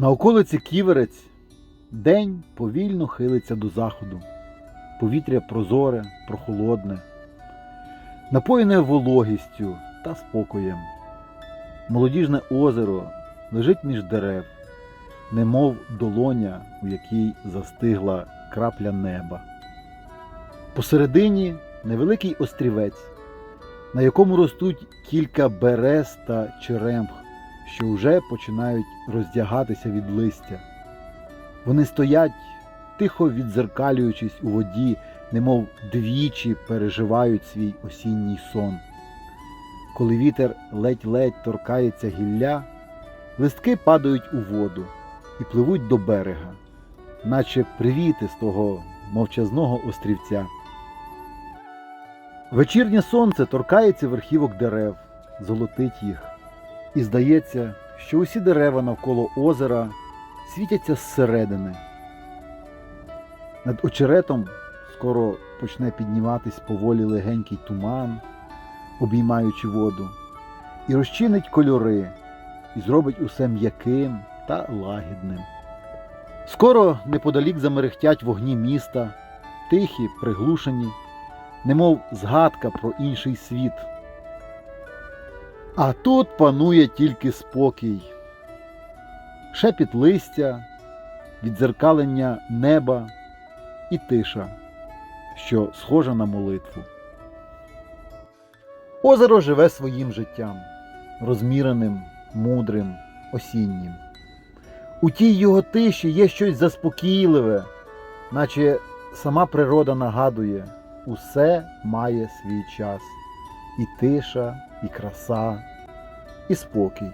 На околиці Ківерець день повільно хилиться до заходу. Повітря прозоре, прохолодне, напоєне вологістю та спокоєм. Молодіжне озеро лежить між дерев, немов долоня, у якій застигла крапля неба. Посередині невеликий острівець, на якому ростуть кілька берез та черемх, що вже починають роздягатися від листя. Вони стоять, тихо відзеркалюючись у воді, немов двічі переживають свій осінній сон. Коли вітер ледь-ледь торкається гілля, листки падають у воду і пливуть до берега, наче привіти з того мовчазного острівця. Вечірнє сонце торкається верхівок дерев, золотить їх, і здається, що усі дерева навколо озера світяться зсередини. Над очеретом скоро почне підніматись поволі легенький туман, обіймаючи воду, і розчинить кольори, і зробить усе м'яким та лагідним. Скоро неподалік замерехтять вогні міста, тихі, приглушені, немов згадка про інший світ. А тут панує тільки спокій, шепіт листя, відзеркалення неба і тиша, що схожа на молитву. Озеро живе своїм життям, розміреним, мудрим, осіннім. У тій його тиші є щось заспокійливе, наче сама природа нагадує, усе має свій час. І тиша, і краса, і спокій.